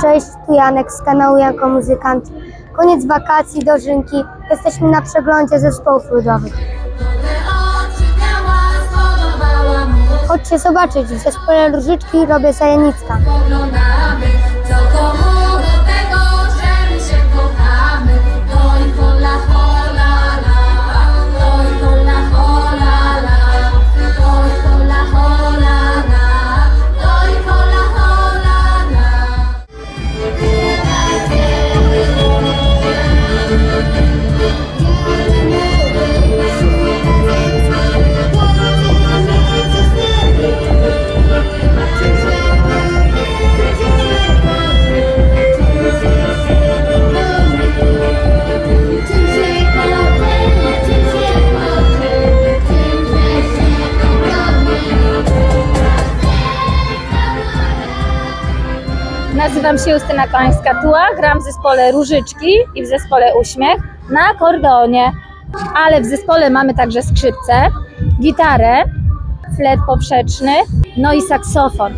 Cześć, tu Janek z kanału Janko Muzykant. Koniec wakacji, dożynki. Jesteśmy na przeglądzie zespołów ludowych. Chodźcie zobaczyć, w zespole Różyczki robię Zajanicka. Nazywam się Justyna Kołańska-Tuła, gram w zespole Różyczki i w zespole Uśmiech na akordeonie. Ale w zespole mamy także skrzypce, gitarę, flet poprzeczny, no i saksofon.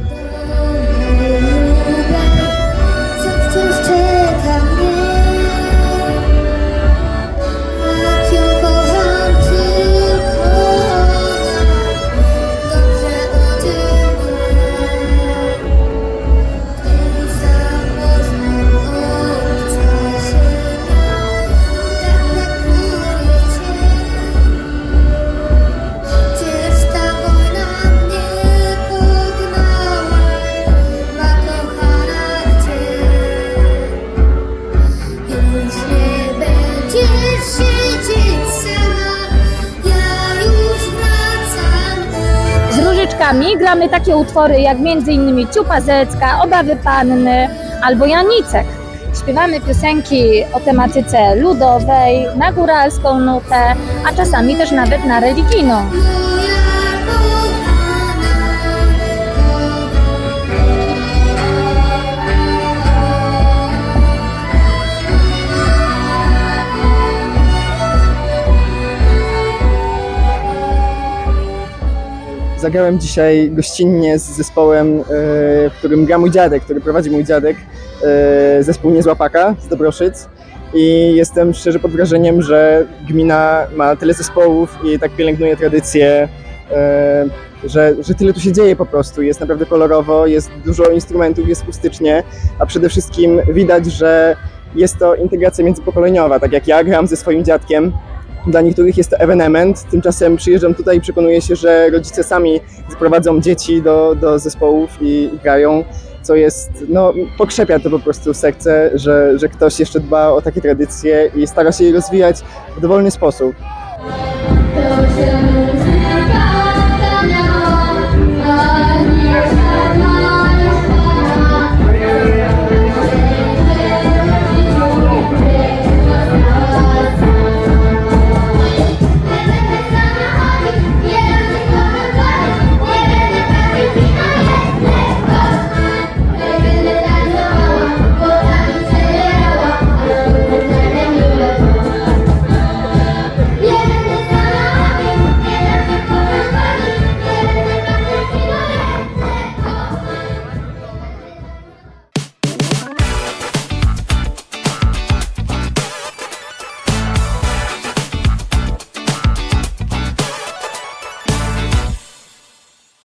Gramy takie utwory jak m.in. Ciupa Zecka, Obawy Panny albo Janicek. Śpiewamy piosenki o tematyce ludowej, na góralską nutę, a czasami też nawet na religijną. Zagrałem dzisiaj gościnnie z zespołem, e, w którym gra mój dziadek, który prowadzi mój dziadek, e, zespół Niezłapaka z Dobroszyc. I jestem szczerze pod wrażeniem, że gmina ma tyle zespołów i tak pielęgnuje tradycje, e, że, że tyle tu się dzieje po prostu. Jest naprawdę kolorowo, jest dużo instrumentów, jest akustycznie, a przede wszystkim widać, że jest to integracja międzypokoleniowa. Tak jak ja gram ze swoim dziadkiem, dla niektórych jest to ewenement, tymczasem przyjeżdżam tutaj i przekonuję się, że rodzice sami sprowadzą dzieci do, do zespołów i, i grają, co jest, no pokrzepia to po prostu serce, że, że ktoś jeszcze dba o takie tradycje i stara się je rozwijać w dowolny sposób.